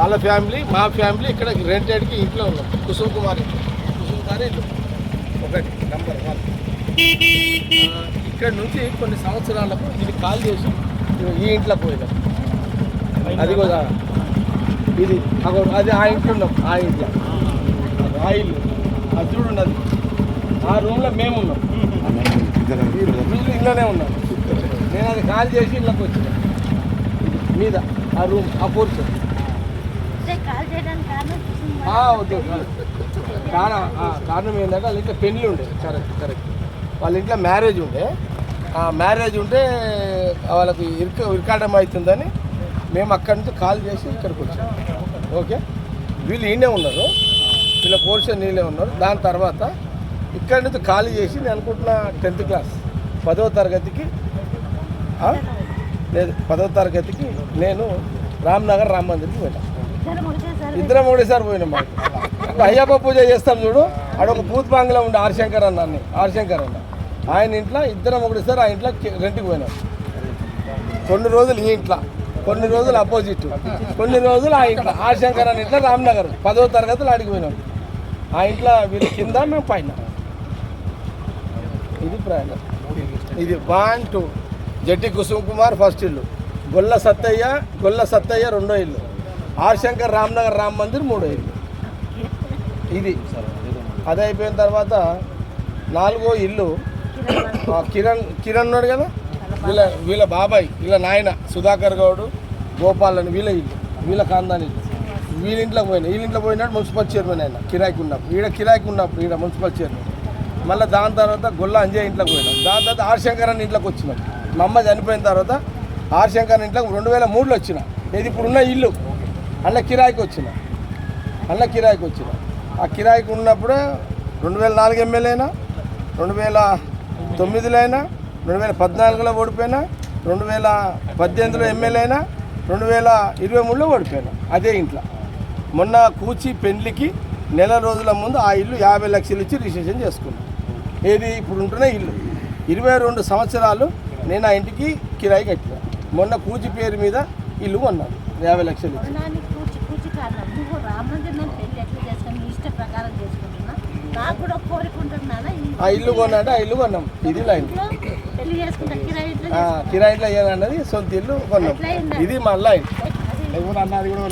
వాళ్ళ ఫ్యామిలీ మా ఫ్యామిలీ ఇక్కడ రెంటెడ్కి ఇంట్లో ఉన్నాం. కుసుమ్ కుమార్. ఇంట్లో. కుసుమ్ కుమార్ ఇల్లు. ఒకటి నంబర్ వన్. ఇక్కడ నుంచి కొన్ని సంవత్సరాలకు ఇది కాల్ చేసి ఈ ఇంట్లో పోయినాం. అది కూడా ఇది అది ఆ ఇంట్లో ఉన్నాం. ఆ ఇంట్లో. ఆ ఇల్లు. అది చూడండి ఆ రూమ్లో మేము ఉన్నాం. వీళ్ళు ఇంట్లోనే ఉన్నాం. నేను అది కాల్ చేసి ఇళ్ళకి వచ్చిన. మీద ఆ రూమ్ ఆ పోర్షన్ చేయడానికి కారణం. కారణం ఏంటంటే వాళ్ళ ఇంట్లో పెళ్ళి ఉండే. Correct correct. వాళ్ళ ఇంట్లో మ్యారేజ్ ఉండే. ఆ మ్యారేజ్ ఉంటే వాళ్ళకి ఇరుక ఇరకాటం అవుతుందని మేము అక్కడి నుంచి కాల్ చేసి ఇక్కడికి వచ్చాం. ఓకే? వీళ్ళు ఈయనే ఉన్నారు. వీళ్ళ పోర్షన్ నీళ్ళే ఉన్నారు. దాని తర్వాత ఇక్కడి నుంచి ఖాళీ చేసి నేను అనుకుంటున్నా టెన్త్ క్లాస్ పదవ తరగతికి? లేదు పదవ తరగతికి నేను రామ్నగర్ రామ్ మందిర్కి వెళ్ళాను ఇద్దరం ఒకటేసారి పోయినాం మాకు. ఇప్పుడు అయ్యప్ప పూజ చేస్తాం చూడు ఆడ ఒక భూత్ ఉండే ఆర్శంకర్ అన్న అన్ని ఆర్శంకర్ అన్న. ఆయన ఇంట్లో ఇద్దరం ఒకటేసారి ఆ ఇంట్లో రెంట్కి పోయినాం. కొన్ని రోజులు ఈ ఇంట్లో కొన్ని రోజులు అపోజిట్ కొన్ని రోజులు ఆ ఇంట్లో ఆర్శంకర్ అన్న ఇంట్లో రామ్నగర్ పదో తరగతులు ఆడికి పోయినాం. ఆ ఇంట్లో వీళ్ళ కింద మేము పైన. ఇది ప్రయాణం ఇది వన్ టూ. జడ్డి కుసుమ్ కుమార్ ఫస్ట్ ఇల్లు. గొల్ల సత్తయ్య గొల్ల సత్తయ్య రెండో ఇల్లు. ఆర్శంకర్ రామ్నగర్ రామ్ మందిర్ మూడో ఇల్లు ఇది. అది అయిపోయిన తర్వాత నాలుగో ఇల్లు. కిరణ్ కిరణ్ ఉన్నాడు కదా? వీళ్ళ వీళ్ళ బాబాయ్ వీళ్ళ నాయన సుధాకర్ గౌడు గోపాల్ అని వీళ్ళ ఇల్లు వీళ్ళ కాందాని ఇల్లు. వీళ్ళ పోయినా వీళ్ళింట్లో పోయినాడు మున్సిపల్ చైర్మన్ ఆయన కిరాయికి ఉన్నప్పుడు ఈడ కిరాయికి ఉన్నప్పుడు ఈడ మున్సిపల్ చైర్మన్. మళ్ళీ దాని తర్వాత గొల్ల అంజయ్ ఇంట్లోకి పోయినాం. దాని తర్వాత ఆర్శంకర్ శంకర్ ఇంట్లోకి వచ్చినాం. మా అమ్మ చనిపోయిన తర్వాత ఆర్శంకర్ ఇంట్లో ఇంట్లోకి రెండు వేల మూడులో వచ్చిన. ఇది ఇప్పుడున్న ఇల్లు. అన్న కిరాయికి వచ్చిన. అన్న కిరాయికి వచ్చిన. ఆ కిరాయికి ఉన్నప్పుడు రెండు వేల నాలుగు ఎమ్మెల్యేనా రెండు వేల తొమ్మిదిలో అయినా రెండు వేల పద్నాలుగులో ఓడిపోయినా రెండు వేల పద్దెనిమిదిలో ఎమ్మెల్యే అయినా రెండు వేల ఇరవై మూడులో ఓడిపోయినా. అదే ఇంట్లో. మొన్న కూచి పెళ్ళికి నెల రోజుల ముందు ఆ ఇల్లు యాభై లక్షలు ఇచ్చి రిజిస్ట్రేషన్ చేసుకున్నాం. ఏది ఇప్పుడు ఉంటున్న ఇల్లు. ఇరవై రెండు సంవత్సరాలు నేను ఆ ఇంటికి కిరాయి కట్టిన. మొన్న కూచి పేరు మీద ఇల్లు కొన్నాను. యాభై లక్షలు ఇచ్చి. నేను పెళ్ళి ఎట్లా చేసుకుని ఇష్ట ప్రకారం చేసుకుంటున్నా? నాకు కూడా ఒక కోరిక ఉంటున్నానా ఆ ఇల్లు కొన్నాడు? ఆ ఇల్లు కొన్నాం. ఇది లైన్. ఇంట్లో పెళ్ళి చేసుకుంటా కిరాయి ఇంట్లో కిరాయిలో ఏదన్నది సొంత ఇల్లు కొన్నాం? ఇది మా లైన్. అది అన్నది కూడా